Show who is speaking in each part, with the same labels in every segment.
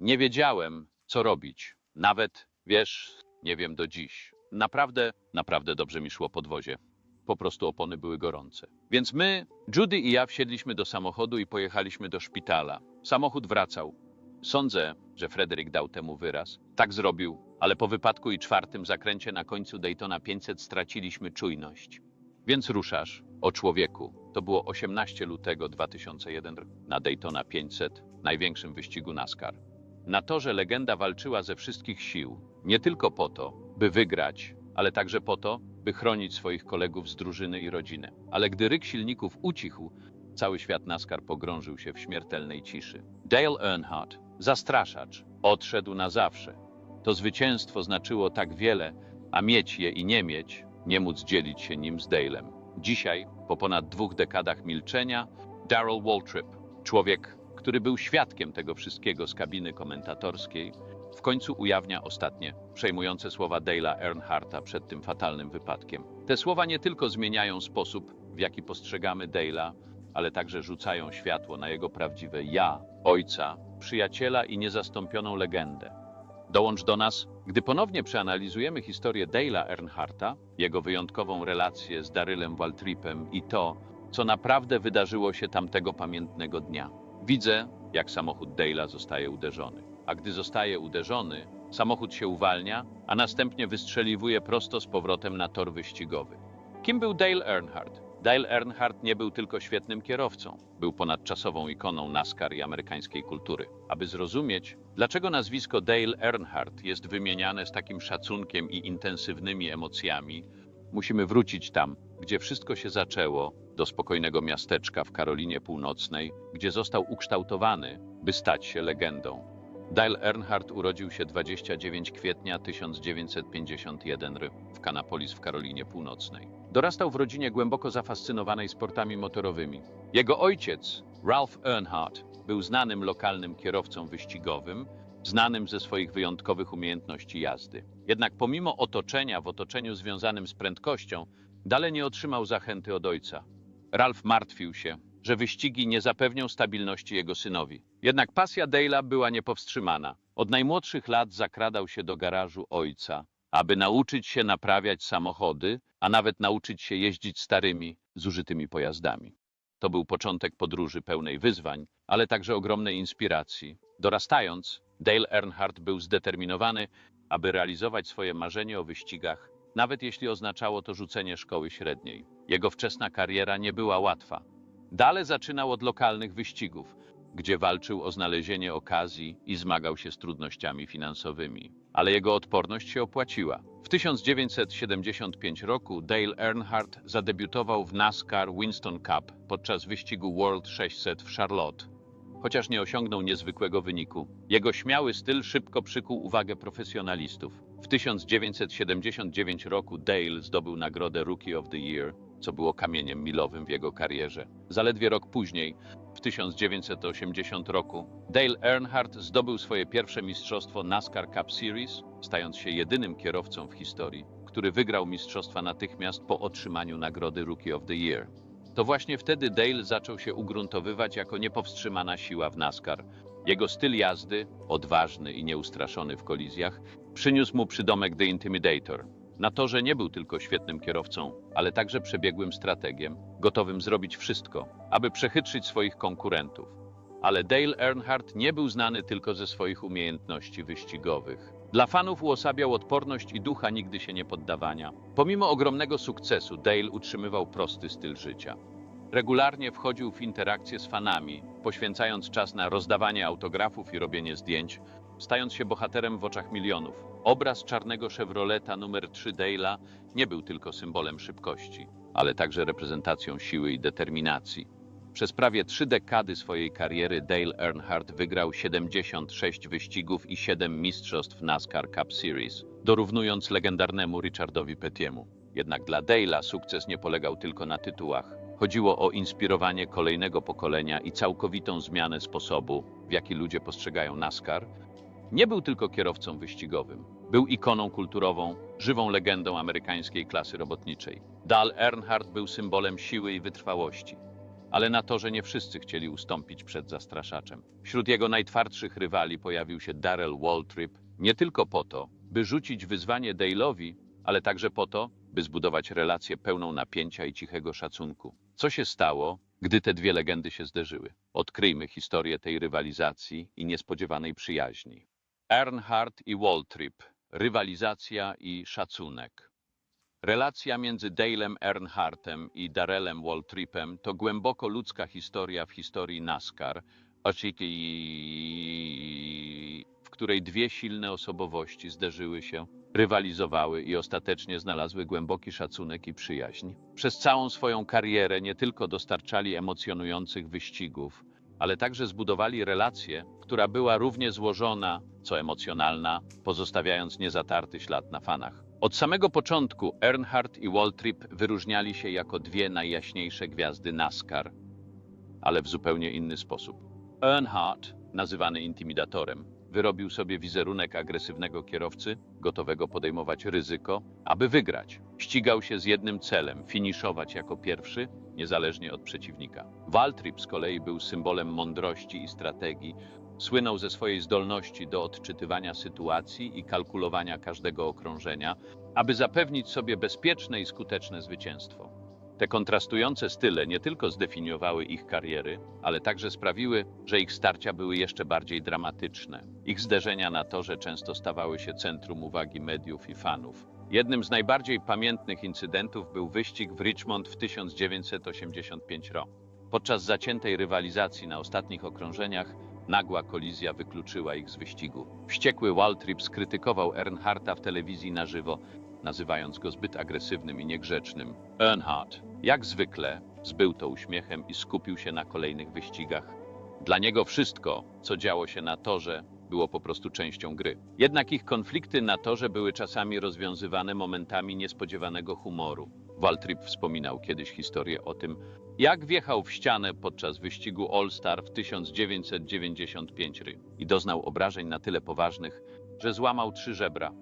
Speaker 1: Nie wiedziałem, co robić. Nawet, wiesz, nie wiem do dziś. Naprawdę, naprawdę dobrze mi szło podwozie. Po prostu opony były gorące. Więc my, Judy i ja wsiedliśmy do samochodu i pojechaliśmy do szpitala. Samochód wracał. Sądzę, że Frederick dał temu wyraz. Tak zrobił, ale po wypadku i czwartym zakręcie na końcu Daytona 500 straciliśmy czujność. Więc ruszasz o człowieku. To było 18 lutego 2001 na Daytona 500, największym wyścigu NASCAR. Na torze legenda walczyła ze wszystkich sił, nie tylko po to, by wygrać, ale także po to, by chronić swoich kolegów z drużyny i rodzinę. Ale gdy ryk silników ucichł, cały świat NASCAR pogrążył się w śmiertelnej ciszy. Dale Earnhardt, zastraszacz, odszedł na zawsze. To zwycięstwo znaczyło tak wiele, a mieć je i nie mieć, nie móc dzielić się nim z Dalem. Dzisiaj, po ponad dwóch dekadach milczenia, Darrell Waltrip, człowiek, który był świadkiem tego wszystkiego z kabiny komentatorskiej, w końcu ujawnia ostatnie, przejmujące słowa Dale'a Earnhardta przed tym fatalnym wypadkiem. Te słowa nie tylko zmieniają sposób, w jaki postrzegamy Dale'a, ale także rzucają światło na jego prawdziwe ja, ojca, przyjaciela i niezastąpioną legendę. Dołącz do nas, gdy ponownie przeanalizujemy historię Dale'a Earnhardta, jego wyjątkową relację z Darylem Waltripem i to, co naprawdę wydarzyło się tamtego pamiętnego dnia. Widzę, jak samochód Dale'a zostaje uderzony. A gdy zostaje uderzony, samochód się uwalnia, a następnie wystrzeliwuje prosto z powrotem na tor wyścigowy. Kim był Dale Earnhardt? Dale Earnhardt nie był tylko świetnym kierowcą, był ponadczasową ikoną NASCAR i amerykańskiej kultury. Aby zrozumieć, dlaczego nazwisko Dale Earnhardt jest wymieniane z takim szacunkiem i intensywnymi emocjami, musimy wrócić tam, gdzie wszystko się zaczęło, do spokojnego miasteczka w Karolinie Północnej, gdzie został ukształtowany, by stać się legendą. Dale Earnhardt urodził się 29 kwietnia 1951 r. w Kanapolis w Karolinie Północnej. Dorastał w rodzinie głęboko zafascynowanej sportami motorowymi. Jego ojciec, Ralph Earnhardt, był znanym lokalnym kierowcą wyścigowym, znanym ze swoich wyjątkowych umiejętności jazdy. Jednak pomimo otoczenia w otoczeniu związanym z prędkością, dalej nie otrzymał zachęty od ojca. Ralph martwił się, że wyścigi nie zapewnią stabilności jego synowi. Jednak pasja Dale'a była niepowstrzymana. Od najmłodszych lat zakradał się do garażu ojca, aby nauczyć się naprawiać samochody, a nawet nauczyć się jeździć starymi, zużytymi pojazdami. To był początek podróży pełnej wyzwań, ale także ogromnej inspiracji. Dorastając, Dale Earnhardt był zdeterminowany, aby realizować swoje marzenie o wyścigach, nawet jeśli oznaczało to rzucenie szkoły średniej. Jego wczesna kariera nie była łatwa. Dalej zaczynał od lokalnych wyścigów, gdzie walczył o znalezienie okazji i zmagał się z trudnościami finansowymi. Ale jego odporność się opłaciła. W 1975 roku Dale Earnhardt zadebiutował w NASCAR Winston Cup podczas wyścigu World 600 w Charlotte. Chociaż nie osiągnął niezwykłego wyniku, jego śmiały styl szybko przykuł uwagę profesjonalistów. W 1979 roku Dale zdobył nagrodę Rookie of the Year, co było kamieniem milowym w jego karierze. Zaledwie rok później, w 1980 roku, Dale Earnhardt zdobył swoje pierwsze mistrzostwo NASCAR Cup Series, stając się jedynym kierowcą w historii, który wygrał mistrzostwa natychmiast po otrzymaniu nagrody Rookie of the Year. To właśnie wtedy Dale zaczął się ugruntowywać jako niepowstrzymana siła w NASCAR. Jego styl jazdy, odważny i nieustraszony w kolizjach, przyniósł mu przydomek The Intimidator. Na torze nie był tylko świetnym kierowcą, ale także przebiegłym strategiem, gotowym zrobić wszystko, aby przechytrzyć swoich konkurentów. Ale Dale Earnhardt nie był znany tylko ze swoich umiejętności wyścigowych. Dla fanów uosabiał odporność i ducha nigdy się nie poddawania. Pomimo ogromnego sukcesu, Dale utrzymywał prosty styl życia. Regularnie wchodził w interakcje z fanami, poświęcając czas na rozdawanie autografów i robienie zdjęć, stając się bohaterem w oczach milionów. Obraz czarnego Chevroleta numer 3 Dale'a nie był tylko symbolem szybkości, ale także reprezentacją siły i determinacji. Przez prawie trzy dekady swojej kariery Dale Earnhardt wygrał 76 wyścigów i 7 mistrzostw NASCAR Cup Series, dorównując legendarnemu Richardowi Pettiemu. Jednak dla Dale'a sukces nie polegał tylko na tytułach. Chodziło o inspirowanie kolejnego pokolenia i całkowitą zmianę sposobu, w jaki ludzie postrzegają NASCAR. Nie był tylko kierowcą wyścigowym. Był ikoną kulturową, żywą legendą amerykańskiej klasy robotniczej. Dal Earnhardt był symbolem siły i wytrwałości. ale na torze nie wszyscy chcieli ustąpić przed zastraszaczem. Wśród jego najtwardszych rywali pojawił się Darrell Waltrip, nie tylko po to, by rzucić wyzwanie Dale'owi, ale także po to, by zbudować relację pełną napięcia i cichego szacunku. Co się stało, gdy te dwie legendy się zderzyły? Odkryjmy historię tej rywalizacji i niespodziewanej przyjaźni. Earnhardt i Waltrip. Rywalizacja i szacunek. Relacja między Dalem Earnhardtem i Darrellem Waltripem to głęboko ludzka historia w historii NASCAR, w której dwie silne osobowości zderzyły się, rywalizowały i ostatecznie znalazły głęboki szacunek i przyjaźń. Przez całą swoją karierę nie tylko dostarczali emocjonujących wyścigów, ale także zbudowali relację, która była równie złożona, co emocjonalna, pozostawiając niezatarty ślad na fanach. Od samego początku Earnhardt i Waltrip wyróżniali się jako dwie najjaśniejsze gwiazdy NASCAR, ale w zupełnie inny sposób. Earnhardt, nazywany intimidatorem, wyrobił sobie wizerunek agresywnego kierowcy, gotowego podejmować ryzyko, aby wygrać. Ścigał się z jednym celem finiszować jako pierwszy, niezależnie od przeciwnika. Waltrip z kolei był symbolem mądrości i strategii, słynął ze swojej zdolności do odczytywania sytuacji i kalkulowania każdego okrążenia, aby zapewnić sobie bezpieczne i skuteczne zwycięstwo. Te kontrastujące style nie tylko zdefiniowały ich kariery, ale także sprawiły, że ich starcia były jeszcze bardziej dramatyczne. Ich zderzenia na torze często stawały się centrum uwagi mediów i fanów. Jednym z najbardziej pamiętnych incydentów był wyścig w Richmond w 1985 roku. Podczas zaciętej rywalizacji na ostatnich okrążeniach nagła kolizja wykluczyła ich z wyścigu. Wściekły Waltrip skrytykował Earnhardta w telewizji na żywo, nazywając go zbyt agresywnym i niegrzecznym. Earnhardt, jak zwykle, zbył to uśmiechem i skupił się na kolejnych wyścigach. Dla niego wszystko, co działo się na torze, było po prostu częścią gry. Jednak ich konflikty na torze były czasami rozwiązywane momentami niespodziewanego humoru. Waltrip wspominał kiedyś historię o tym, jak wjechał w ścianę podczas wyścigu All-Star w 1995 ry i doznał obrażeń na tyle poważnych, że złamał trzy żebra.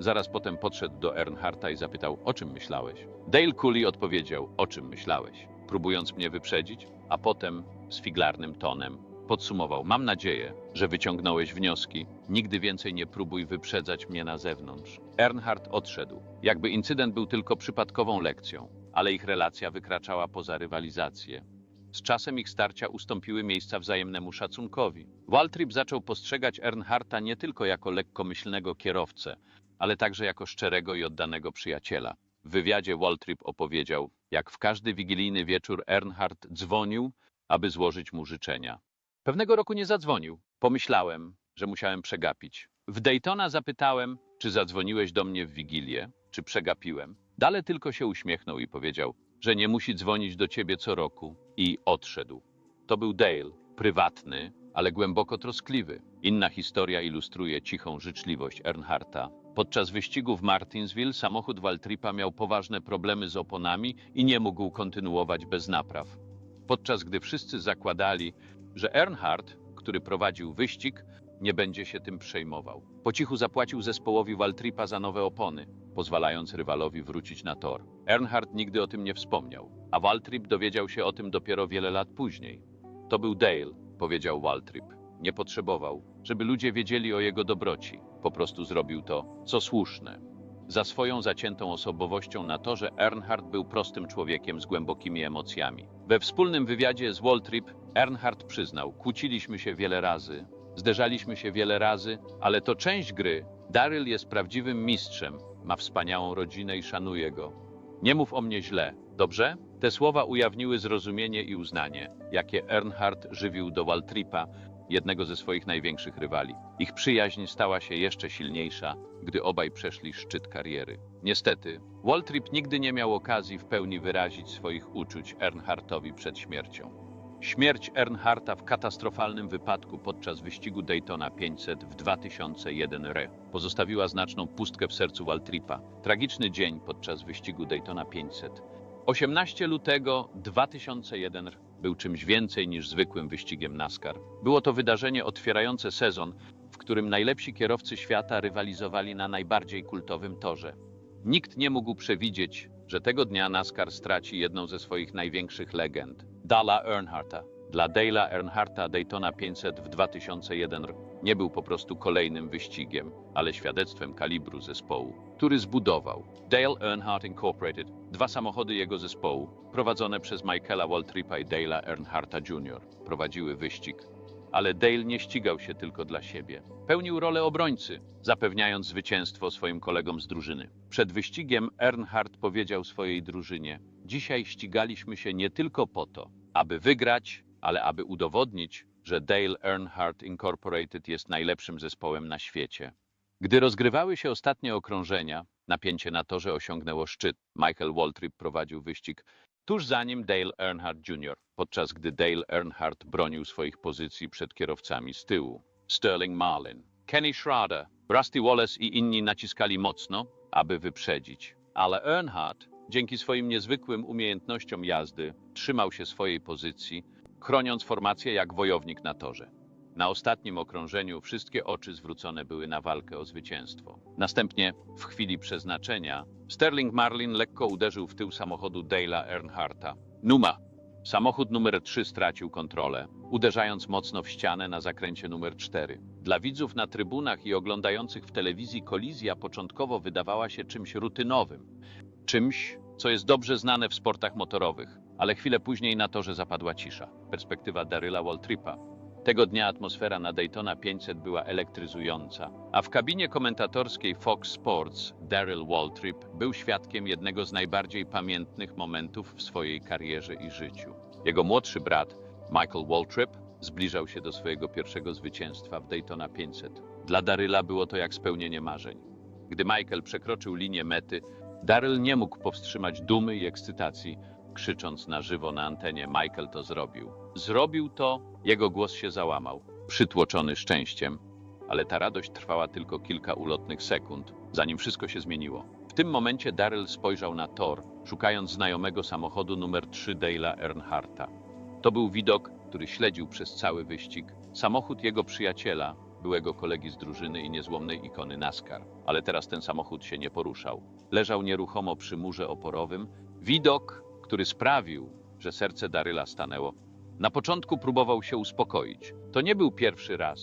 Speaker 1: Zaraz potem podszedł do Earnhardta i zapytał, o czym myślałeś? Dale Cooley odpowiedział, o czym myślałeś, próbując mnie wyprzedzić, a potem z figlarnym tonem podsumował, mam nadzieję, że wyciągnąłeś wnioski, nigdy więcej nie próbuj wyprzedzać mnie na zewnątrz. Earnhardt odszedł, jakby incydent był tylko przypadkową lekcją, ale ich relacja wykraczała poza rywalizację. Z czasem ich starcia ustąpiły miejsca wzajemnemu szacunkowi. Waltrip zaczął postrzegać Earnhardta nie tylko jako lekkomyślnego kierowcę, ale także jako szczerego i oddanego przyjaciela. W wywiadzie Waltrip opowiedział, jak w każdy wigilijny wieczór Earnhardt dzwonił, aby złożyć mu życzenia. Pewnego roku nie zadzwonił. Pomyślałem, że musiałem przegapić. W Daytona zapytałem, czy zadzwoniłeś do mnie w Wigilię, czy przegapiłem. Dale tylko się uśmiechnął i powiedział, że nie musi dzwonić do ciebie co roku i odszedł. To był Dale, prywatny, ale głęboko troskliwy. Inna historia ilustruje cichą życzliwość Earnhardta. Podczas wyścigu w Martinsville samochód Waltripa miał poważne problemy z oponami i nie mógł kontynuować bez napraw. Podczas gdy wszyscy zakładali, że Earnhardt, który prowadził wyścig, nie będzie się tym przejmował. Po cichu zapłacił zespołowi Waltripa za nowe opony, pozwalając rywalowi wrócić na tor. Earnhardt nigdy o tym nie wspomniał, a Waltrip dowiedział się o tym dopiero wiele lat później. To był Dale, powiedział Waltrip. Nie potrzebował, żeby ludzie wiedzieli o jego dobroci. Po prostu zrobił to, co słuszne. Za swoją zaciętą osobowością na torze Earnhardt był prostym człowiekiem z głębokimi emocjami. We wspólnym wywiadzie z Waltrip Earnhardt przyznał, kłóciliśmy się wiele razy, zderzaliśmy się wiele razy, ale to część gry. Daryl jest prawdziwym mistrzem, ma wspaniałą rodzinę i szanuję go. Nie mów o mnie źle, dobrze? Te słowa ujawniły zrozumienie i uznanie, jakie Earnhardt żywił do Waltripa, jednego ze swoich największych rywali. Ich przyjaźń stała się jeszcze silniejsza, gdy obaj przeszli szczyt kariery. Niestety, Waltrip nigdy nie miał okazji w pełni wyrazić swoich uczuć Earnhardtowi przed śmiercią. Śmierć Earnhardta w katastrofalnym wypadku podczas wyścigu Daytona 500 w 2001 r. pozostawiła znaczną pustkę w sercu Waltripa. Tragiczny dzień podczas wyścigu Daytona 500. 18 lutego 2001 r. był czymś więcej niż zwykłym wyścigiem NASCAR. Było to wydarzenie otwierające sezon, w którym najlepsi kierowcy świata rywalizowali na najbardziej kultowym torze. Nikt nie mógł przewidzieć, że tego dnia NASCAR straci jedną ze swoich największych legend. Dala Earnharta. Dla Dale'a Earnharta Daytona 500 w 2001 r. nie był po prostu kolejnym wyścigiem, ale świadectwem kalibru zespołu, który zbudował Dale Earnhardt Incorporated, dwa samochody jego zespołu, prowadzone przez Michaela Waltripa i Dale'a Earnharta Jr. prowadziły wyścig. Ale Dale nie ścigał się tylko dla siebie. Pełnił rolę obrońcy, zapewniając zwycięstwo swoim kolegom z drużyny. Przed wyścigiem Earnhardt powiedział swojej drużynie: Dzisiaj ścigaliśmy się nie tylko po to, aby wygrać, ale aby udowodnić, że Dale Earnhardt Incorporated jest najlepszym zespołem na świecie. Gdy rozgrywały się ostatnie okrążenia, napięcie na torze osiągnęło szczyt. Michael Waltrip prowadził wyścig tuż za nim Dale Earnhardt Jr., podczas gdy Dale Earnhardt bronił swoich pozycji przed kierowcami z tyłu. Sterling Marlin, Kenny Schrader, Rusty Wallace i inni naciskali mocno, aby wyprzedzić. Ale Earnhardt, dzięki swoim niezwykłym umiejętnościom jazdy, trzymał się swojej pozycji, chroniąc formację jak wojownik na torze. Na ostatnim okrążeniu wszystkie oczy zwrócone były na walkę o zwycięstwo. Następnie, w chwili przeznaczenia, Sterling Marlin lekko uderzył w tył samochodu Dale'a Earnharta. Numa! Samochód numer 3 stracił kontrolę, uderzając mocno w ścianę na zakręcie numer 4. Dla widzów na trybunach i oglądających w telewizji kolizja początkowo wydawała się czymś rutynowym. Czymś, co jest dobrze znane w sportach motorowych, ale chwilę później na torze zapadła cisza. Perspektywa Daryla Waltripa. Tego dnia atmosfera na Daytona 500 była elektryzująca, a w kabinie komentatorskiej Fox Sports Daryl Waltrip był świadkiem jednego z najbardziej pamiętnych momentów w swojej karierze i życiu. Jego młodszy brat, Michael Waltrip, zbliżał się do swojego pierwszego zwycięstwa w Daytona 500. Dla Daryla było to jak spełnienie marzeń. Gdy Michael przekroczył linię mety, Daryl nie mógł powstrzymać dumy i ekscytacji, krzycząc na żywo na antenie: Michael to zrobił. Zrobił to, jego głos się załamał, przytłoczony szczęściem, ale ta radość trwała tylko kilka ulotnych sekund, zanim wszystko się zmieniło. W tym momencie Daryl spojrzał na tor, szukając znajomego samochodu numer 3 Dale'a Earnharta. To był widok, który śledził przez cały wyścig. Samochód jego przyjaciela, byłego kolegi z drużyny i niezłomnej ikony NASCAR. Ale teraz ten samochód się nie poruszał. Leżał nieruchomo przy murze oporowym. Widok, który sprawił, że serce Daryla stanęło. Na początku próbował się uspokoić. To nie był pierwszy raz,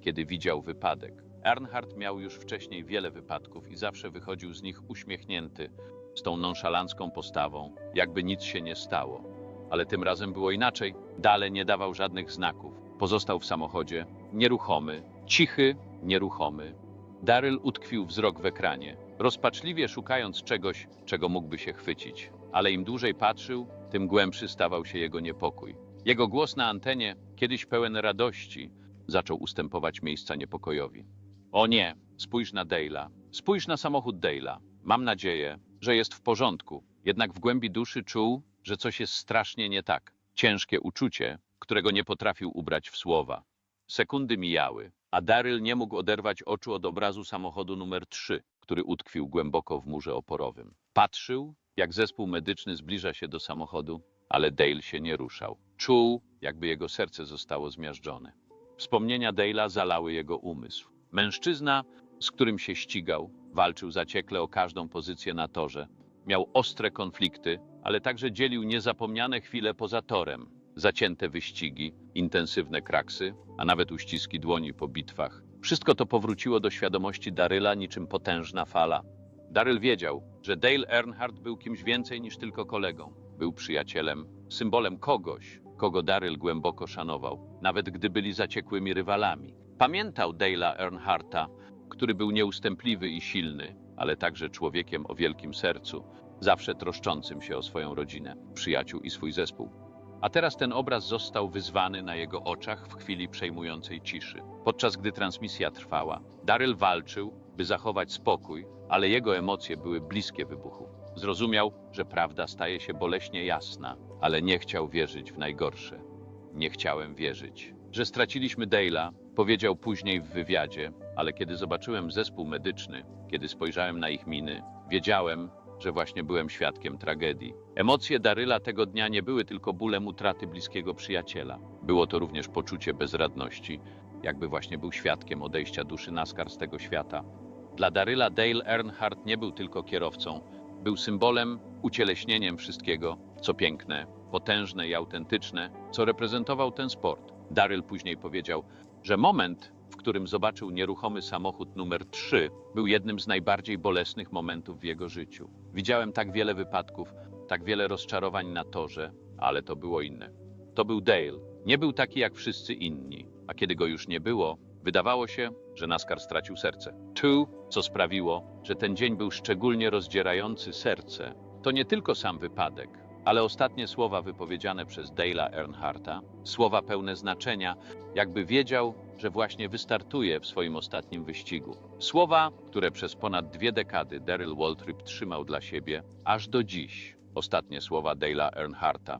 Speaker 1: kiedy widział wypadek. Earnhardt miał już wcześniej wiele wypadków i zawsze wychodził z nich uśmiechnięty, z tą nonszalancką postawą, jakby nic się nie stało. Ale tym razem było inaczej. Dalej nie dawał żadnych znaków. Pozostał w samochodzie, nieruchomy, cichy, nieruchomy. Daryl utkwił wzrok w ekranie, rozpaczliwie szukając czegoś, czego mógłby się chwycić. Ale im dłużej patrzył, tym głębszy stawał się jego niepokój. Jego głos na antenie, kiedyś pełen radości, zaczął ustępować miejsca niepokojowi. O nie, spójrz na Dale'a, spójrz na samochód Dale'a. Mam nadzieję, że jest w porządku. Jednak w głębi duszy czuł, że coś jest strasznie nie tak. Ciężkie uczucie, którego nie potrafił ubrać w słowa. Sekundy mijały, a Daryl nie mógł oderwać oczu od obrazu samochodu numer 3, który utkwił głęboko w murze oporowym. Patrzył, jak zespół medyczny zbliża się do samochodu, ale Dale się nie ruszał. Czuł, jakby jego serce zostało zmiażdżone. Wspomnienia Dale'a zalały jego umysł. Mężczyzna, z którym się ścigał, walczył zaciekle o każdą pozycję na torze. Miał ostre konflikty, ale także dzielił niezapomniane chwile poza torem. Zacięte wyścigi, intensywne kraksy, a nawet uściski dłoni po bitwach. Wszystko to powróciło do świadomości Daryla niczym potężna fala. Daryl wiedział, że Dale Earnhardt był kimś więcej niż tylko kolegą. Był przyjacielem, symbolem kogoś, kogo Daryl głęboko szanował, nawet gdy byli zaciekłymi rywalami. Pamiętał Dale'a Earnhardta, który był nieustępliwy i silny, ale także człowiekiem o wielkim sercu, zawsze troszczącym się o swoją rodzinę, przyjaciół i swój zespół. A teraz ten obraz został wyzwany na jego oczach w chwili przejmującej ciszy. Podczas gdy transmisja trwała, Daryl walczył, by zachować spokój, ale jego emocje były bliskie wybuchu. Zrozumiał, że prawda staje się boleśnie jasna, ale nie chciał wierzyć w najgorsze. Nie chciałem wierzyć. Że straciliśmy Dale'a, powiedział później w wywiadzie, ale kiedy zobaczyłem zespół medyczny, kiedy spojrzałem na ich miny, wiedziałem, że właśnie byłem świadkiem tragedii. Emocje Daryla tego dnia nie były tylko bólem utraty bliskiego przyjaciela. Było to również poczucie bezradności, jakby właśnie był świadkiem odejścia duszy Naskar z tego świata. Dla Daryla Dale Earnhardt nie był tylko kierowcą, był symbolem, ucieleśnieniem wszystkiego, co piękne, potężne i autentyczne, co reprezentował ten sport. Daryl później powiedział, że moment, w którym zobaczył nieruchomy samochód numer 3, był jednym z najbardziej bolesnych momentów w jego życiu. Widziałem tak wiele wypadków, tak wiele rozczarowań na torze, ale to było inne. To był Dale. Nie był taki jak wszyscy inni, a kiedy go już nie było, wydawało się, że NASCAR stracił serce. Tu, co sprawiło, że ten dzień był szczególnie rozdzierający serce, to nie tylko sam wypadek, ale ostatnie słowa wypowiedziane przez Dale'a Earnharta, słowa pełne znaczenia, jakby wiedział, że właśnie wystartuje w swoim ostatnim wyścigu. Słowa, które przez ponad dwie dekady Daryl Waltrip trzymał dla siebie, aż do dziś. Ostatnie słowa Dale'a Earnharta.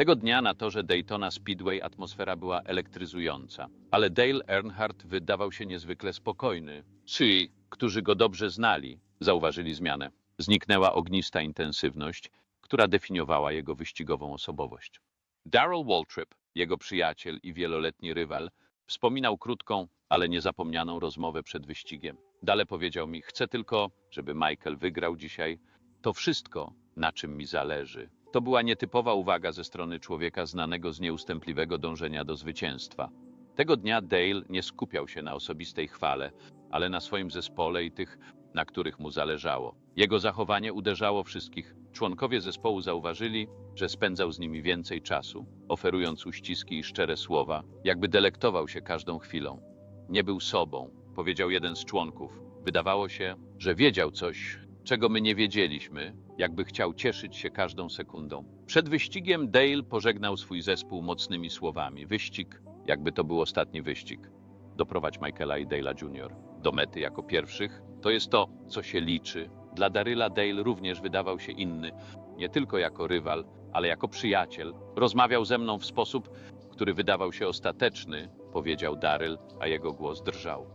Speaker 1: Tego dnia na torze Daytona Speedway atmosfera była elektryzująca, ale Dale Earnhardt wydawał się niezwykle spokojny. Ci, którzy go dobrze znali, zauważyli zmianę. Zniknęła ognista intensywność, która definiowała jego wyścigową osobowość. Darrell Waltrip, jego przyjaciel i wieloletni rywal, wspominał krótką, ale niezapomnianą rozmowę przed wyścigiem. Dale powiedział mi: Chcę tylko, żeby Michael wygrał dzisiaj. To wszystko, na czym mi zależy. To była nietypowa uwaga ze strony człowieka znanego z nieustępliwego dążenia do zwycięstwa. Tego dnia Dale nie skupiał się na osobistej chwale, ale na swoim zespole i tych, na których mu zależało. Jego zachowanie uderzało wszystkich. Członkowie zespołu zauważyli, że spędzał z nimi więcej czasu, oferując uściski i szczere słowa, jakby delektował się każdą chwilą. Nie był sobą, powiedział jeden z członków. Wydawało się, że wiedział coś, czego my nie wiedzieliśmy, jakby chciał cieszyć się każdą sekundą. Przed wyścigiem Dale pożegnał swój zespół mocnymi słowami. Wyścig, jakby to był ostatni wyścig. Doprowadź Michaela i Dale'a Jr. do mety jako pierwszych, to jest to, co się liczy. Dla Daryla Dale również wydawał się inny, nie tylko jako rywal, ale jako przyjaciel. Rozmawiał ze mną w sposób, który wydawał się ostateczny, powiedział Daryl, a jego głos drżał.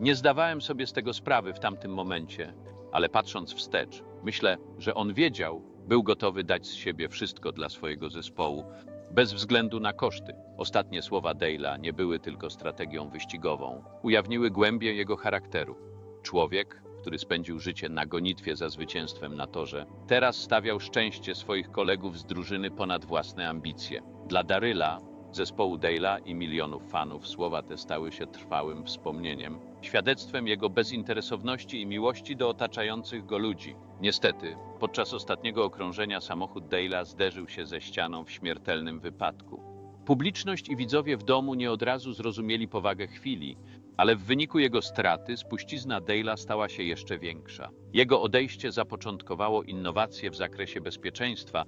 Speaker 1: Nie zdawałem sobie z tego sprawy w tamtym momencie, ale patrząc wstecz, myślę, że on wiedział, był gotowy dać z siebie wszystko dla swojego zespołu, bez względu na koszty. Ostatnie słowa Dale'a nie były tylko strategią wyścigową, ujawniły głębię jego charakteru. Człowiek, który spędził życie na gonitwie za zwycięstwem na torze, teraz stawiał szczęście swoich kolegów z drużyny ponad własne ambicje. Dla Daryla, zespołu Dale'a i milionów fanów słowa te stały się trwałym wspomnieniem, świadectwem jego bezinteresowności i miłości do otaczających go ludzi. Niestety, podczas ostatniego okrążenia samochód Dale'a zderzył się ze ścianą w śmiertelnym wypadku. Publiczność i widzowie w domu nie od razu zrozumieli powagę chwili, ale w wyniku jego straty spuścizna Dale'a stała się jeszcze większa. Jego odejście zapoczątkowało innowacje w zakresie bezpieczeństwa,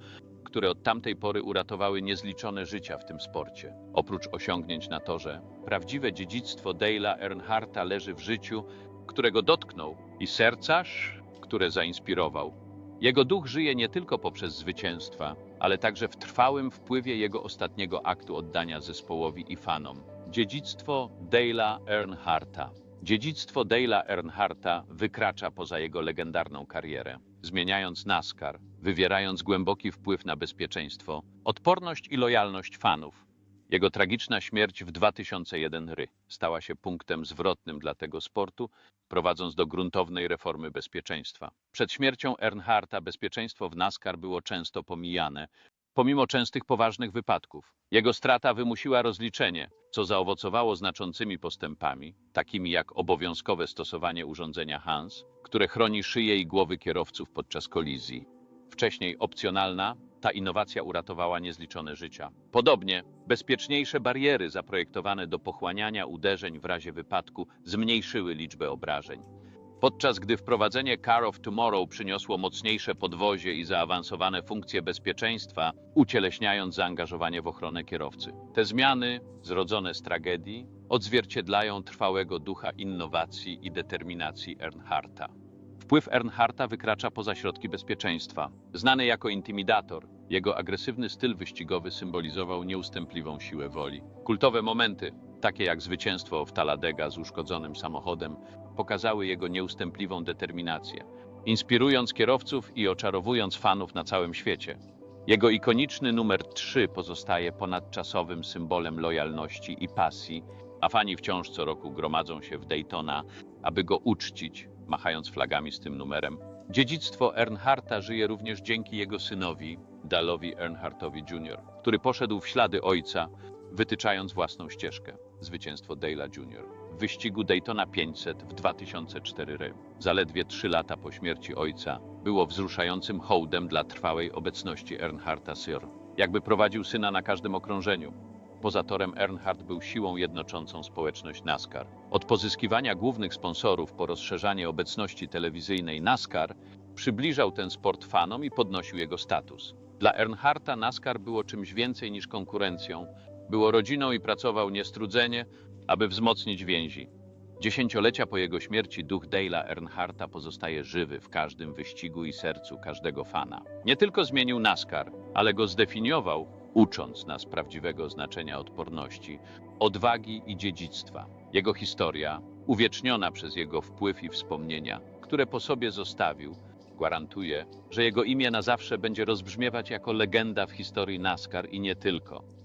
Speaker 1: które od tamtej pory uratowały niezliczone życia w tym sporcie. Oprócz osiągnięć na torze, prawdziwe dziedzictwo Dale'a Earnharta leży w życiu, którego dotknął i sercarz, które zainspirował. Jego duch żyje nie tylko poprzez zwycięstwa, ale także w trwałym wpływie jego ostatniego aktu oddania zespołowi i fanom. Dziedzictwo Dale'a Earnharta. Dziedzictwo Dale'a Earnharta wykracza poza jego legendarną karierę, zmieniając NASCAR, wywierając głęboki wpływ na bezpieczeństwo, odporność i lojalność fanów. Jego tragiczna śmierć w 2001 ry stała się punktem zwrotnym dla tego sportu, prowadząc do gruntownej reformy bezpieczeństwa. Przed śmiercią Earnharta bezpieczeństwo w NASCAR było często pomijane, pomimo częstych poważnych wypadków. Jego strata wymusiła rozliczenie, co zaowocowało znaczącymi postępami, takimi jak obowiązkowe stosowanie urządzenia HANS, które chroni szyję i głowy kierowców podczas kolizji. Wcześniej opcjonalna, ta innowacja uratowała niezliczone życia. Podobnie, bezpieczniejsze bariery zaprojektowane do pochłaniania uderzeń w razie wypadku zmniejszyły liczbę obrażeń. Podczas gdy wprowadzenie Car of Tomorrow przyniosło mocniejsze podwozie i zaawansowane funkcje bezpieczeństwa, ucieleśniając zaangażowanie w ochronę kierowcy. Te zmiany, zrodzone z tragedii, odzwierciedlają trwałego ducha innowacji i determinacji Earnharta. Wpływ Earnharta wykracza poza środki bezpieczeństwa. Znany jako intimidator, jego agresywny styl wyścigowy symbolizował nieustępliwą siłę woli. Kultowe momenty, takie jak zwycięstwo w Talladega z uszkodzonym samochodem, pokazały jego nieustępliwą determinację, inspirując kierowców i oczarowując fanów na całym świecie. Jego ikoniczny numer 3 pozostaje ponadczasowym symbolem lojalności i pasji, a fani wciąż co roku gromadzą się w Daytona, aby go uczcić, machając flagami z tym numerem. Dziedzictwo Earnharta żyje również dzięki jego synowi, Dalowi Earnhardtowi Jr., który poszedł w ślady ojca, wytyczając własną ścieżkę. Zwycięstwo Dale'a Jr. w wyścigu Daytona 500 w 2004 roku. Zaledwie trzy lata po śmierci ojca było wzruszającym hołdem dla trwałej obecności Earnhardta Sr. Jakby prowadził syna na każdym okrążeniu. Poza torem Earnhardt był siłą jednoczącą społeczność NASCAR. Od pozyskiwania głównych sponsorów po rozszerzanie obecności telewizyjnej NASCAR przybliżał ten sport fanom i podnosił jego status. Dla Earnhardta NASCAR było czymś więcej niż konkurencją, było rodziną i pracował niestrudzenie, aby wzmocnić więzi. Dziesięciolecia po jego śmierci duch Dale'a Earnhardta pozostaje żywy w każdym wyścigu i sercu każdego fana. Nie tylko zmienił NASCAR, ale go zdefiniował, ucząc nas prawdziwego znaczenia odporności, odwagi i dziedzictwa. Jego historia, uwieczniona przez jego wpływ i wspomnienia, które po sobie zostawił, gwarantuje, że jego imię na zawsze będzie rozbrzmiewać jako legenda w historii NASCAR i nie tylko.